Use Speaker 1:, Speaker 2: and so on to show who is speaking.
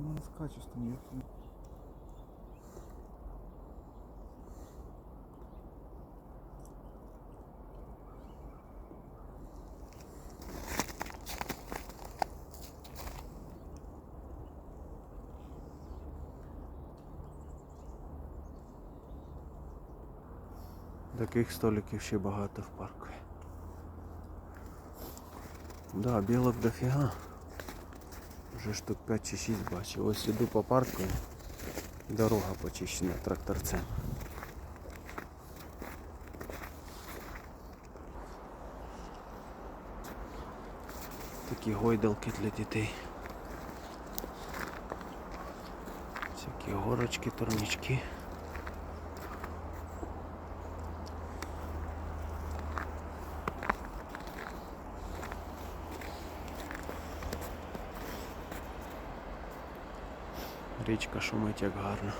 Speaker 1: Ну, з качеством ніяк не.
Speaker 2: Таких столиків ще багато в парку. Да, білок дофіга. Вже штук 5 чи 6 бачив. Ось іду по парку. Дорога почищена тракторцем. Такі гойдалки для дітей. Всякі горочки, турнічки. Річка шумить як гарно.